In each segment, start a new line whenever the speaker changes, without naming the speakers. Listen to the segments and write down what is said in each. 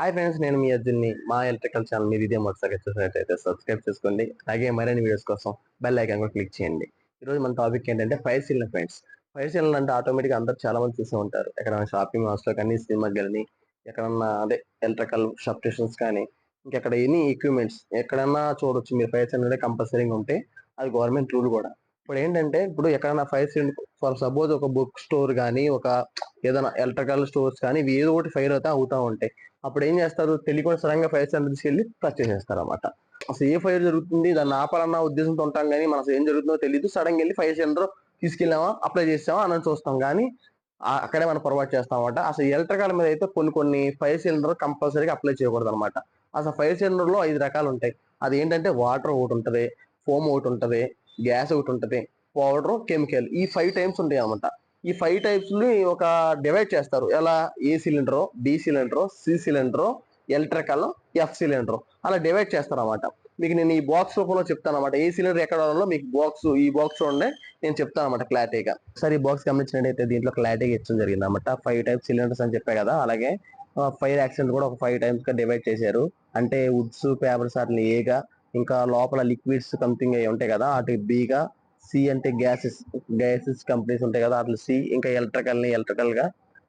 Hi friends నేను మీ అర్జున్ని. మా ఎలక్ట్రికల్ ఛానల్ మీరు ఇదే మొదటిసారి చూసినట్లయితే సబ్స్క్రైబ్ చేసుకోండి అలాగే మరిన్ని వీడియోస్ కోసం బెల్ ఐకాన్ కూడా క్లిక్ చేయండి. ఈరోజు మన టాపిక్ ఏంటంటే fire ceiling friends fire ceiling అంటే ఆటోమేటిక్ అందరూ చాలా మంది చూసే ఉంటారు. ఎక్కడైనా షాపింగ్ మాల్స్లో కానీ సినిమా కానీ ఎక్కడన్నా అదే ఎలక్ట్రికల్ స్టేషన్స్ కానీ ఇంకెక్కడ ఎనీ ఎక్విప్మెంట్స్ ఎక్కడన్నా చూడొచ్చు. మీరు ఫైర్ సీలింగ్ కంపల్సరీగా ఉంటే అది గవర్నమెంట్ రూల్ కూడా. ఇప్పుడు ఏంటంటే ఇప్పుడు ఎక్కడైనా ఫైర్ ఫర్ సపోజ్ ఒక బుక్ స్టోర్ కానీ ఒక ఏదైనా ఎలక్ట్రికల్ స్టోర్స్ కానీ ఇవి ఏదో ఒకటి ఫైర్ అవుతా అవుతా ఉంటాయి. అప్పుడు ఏం చేస్తారు? తెలియకుండా సడన్గా ఫైర్ సెంటర్ తీసుకెళ్ళి పర్చేస్ చేస్తారు అనమాట అసలు ఏ ఫైర్ జరుగుతుంది? దాన్ని ఆపాలన్న ఉద్దేశంతో ఉంటాం కానీ మనకు ఏం జరుగుతుందో తెలియదు సడన్గా వెళ్ళి ఫైర్ సెంటర్ తీసుకెళ్ళామా? అప్లై చేసామా? అని చూస్తాం కానీ అక్కడే మనం పొరపాటు చేస్తాం అనమాట అసలు ఎలక్ట్రికల్ మీద అయితే కొన్ని కొన్ని ఫైర్ సిలిండర్ కంపల్సరీగా అప్లై చేయకూడదు అనమాట అసలు ఫైర్ సిలిండర్లో ఐదు రకాలు ఉంటాయి అది ఏంటంటే వాటర్ ఒకటి ఉంటుంది ఫోమ్ ఒకటి ఉంటుంది గ్యాస్ ఒకటి ఉంటుంది. పౌడర్ కెమికల్ ఈ ఫైవ్ టైప్స్ ఉంటాయి అనమాట ఈ ఫైవ్ టైప్స్ని ఒక డివైడ్ చేస్తారు. ఎలా? A cylinder B cylinder C cylinder electrical F cylinder అలా డివైడ్ చేస్తారు అనమాట మీకు నేను ఈ బాక్స్ రూపంలో చెప్తాను అనమాట ఏ సిలిండర్ ఎక్కడ మీకు బాక్స్ ఈ బాక్స్ చూడండి. నేను చెప్తాను అనమాట క్లారిటీగా. సరే ఈ బాక్స్ గమనించినట్టయితే దీంట్లో క్లారిటీగా ఇచ్చడం జరిగింది అనమాట ఫైవ్ టైప్స్ సిలిండర్స్ అని చెప్పా కదా అలాగే ఫైర్ యాక్సిడెంట్ కూడా ఒక ఫైవ్ టైమ్స్గా డివైడ్ చేశారు. అంటే వుడ్స్ పేపర్స్ అట్లా ఏగా ఇంకా లోపల లిక్విడ్స్ సంథింగ్ అవి ఉంటాయి కదా అటు బీగా సి అంటే గ్యాసెస్ గ్యాసెస్ కంపెనీస్ ఉంటాయి కదా అట్లా సి ఇంకా ఎలక్ట్రికల్ ఎలక్ట్రికల్గా.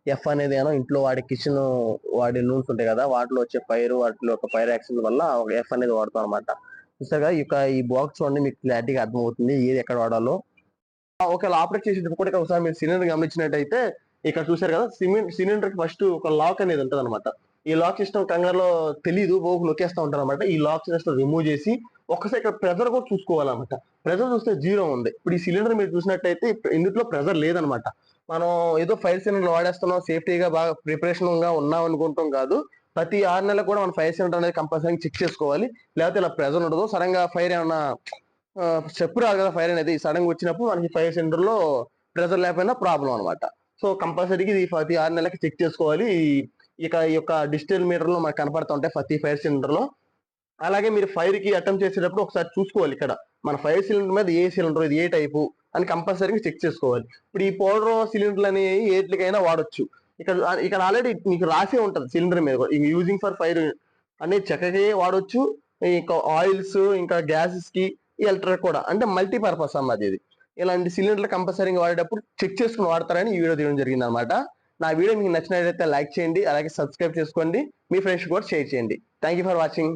ఎఫ్ అనేది ఏమో ఇంట్లో వాడే కిచెన్ వాడే నూన్స్ ఉంటాయి కదా వాటిలో వచ్చే ఫైర్ వాటిలో ఒక ఫైర్ యాక్సిడెంట్ వల్ల ఒక ఎఫ్ అనేది వాడతాం అనమాట చూసాగా ఇక ఈ బాక్స్ చూడండి మీకు క్లారిటీగా అర్థమవుతుంది ఏది ఎక్కడ వాడాలో. ఒకవేళ ఆపరేట్ చేసేటప్పుడు కూడా ఒకసారి మీరు సిలిండర్ గమనించినట్టయితే ఇక్కడ చూసారు కదా సిమెంట్ సిలిండర్కి ఫస్ట్ ఒక లాక్ అనేది ఉంటుంది అనమాట ఈ లాక్ సిస్టమ్ కంగారులో తెలియదు ఓకు నొక్కేస్తా ఉంటారు అనమాట ఈ లాక్ సిస్టమ్ రిమూవ్ చేసి ఒకసారి ఇక్కడ ప్రెజర్ కూడా చూసుకోవాలన్నమాట. ప్రెజర్ చూస్తే జీరో ఉంది. ఇప్పుడు ఈ సిలిండర్ మీరు చూసినట్టయితే ఇందులో ప్రెజర్ లేదనమాట మనం ఏదో ఫైర్ సిలిండర్ వాడేస్తున్నాం సేఫ్టీగా బాగా ప్రిపరేషన్గా ఉన్నాం అనుకుంటాం కాదు. ప్రతి ఆరు నెలలకు కూడా మనం ఫైర్ సిలిండర్ అనేది కంపల్సరీ చెక్ చేసుకోవాలి. లేకపోతే ఇలా ప్రెజర్ ఉండదు. సడన్గా ఫైర్ ఏమన్నా చెప్పు రాదు కదా ఫైర్ అనేది. సడన్గా వచ్చినప్పుడు మనకి ఫైర్ సెంటర్లో ప్రెజర్ లేకపోయినా ప్రాబ్లం అనమాట సో కంపల్సరీగా ఇది ప్రతి ఆరు నెలలకి చెక్ చేసుకోవాలి. ఇక ఈ యొక్క డిజిటల్ మీటర్లో మనకు కనపడుతూ ఉంటాయి ప్రతి ఫైర్ సిలిండర్లో అలాగే మీరు ఫైర్కి అటెంప్ట్ చేసేటప్పుడు ఒకసారి చూసుకోవాలి ఇక్కడ. మన ఫైర్ సిలిండర్ మీద ఏ సిలిండర్ ఇది ఏ టైపు అని కంపల్సరీగా చెక్ చేసుకోవాలి. ఇప్పుడు ఈ పౌడర్ సిలిండర్లు అనేవి ఏట్లకైనా వాడొచ్చు. ఇక్కడ ఇక్కడ ఆల్రెడీ మీకు రాసే ఉంటుంది సిలిండర్ మీద యూజింగ్ ఫర్ ఫైర్ అనేది చక్కగా వాడొచ్చు. ఇంకా ఆయిల్స్ ఇంకా గ్యాసెస్కి ఎలక్ట్రిక్ కూడా. అంటే మల్టీపర్పస్ అన్నది ఇది ఇలాంటి సిలిండర్లు కంపల్సరీగా వాడేటప్పుడు చెక్ చేసుకుని వాడతారని ఈ వీడియో తీయడం జరిగింది అనమాట నా వీడియో మీకు నచ్చినట్లయితే లైక్ చేయండి అలాగే సబ్స్క్రైబ్ చేసుకోండి. మీ ఫ్రెండ్స్ కూడా షేర్ చేయండి. Thank you for watching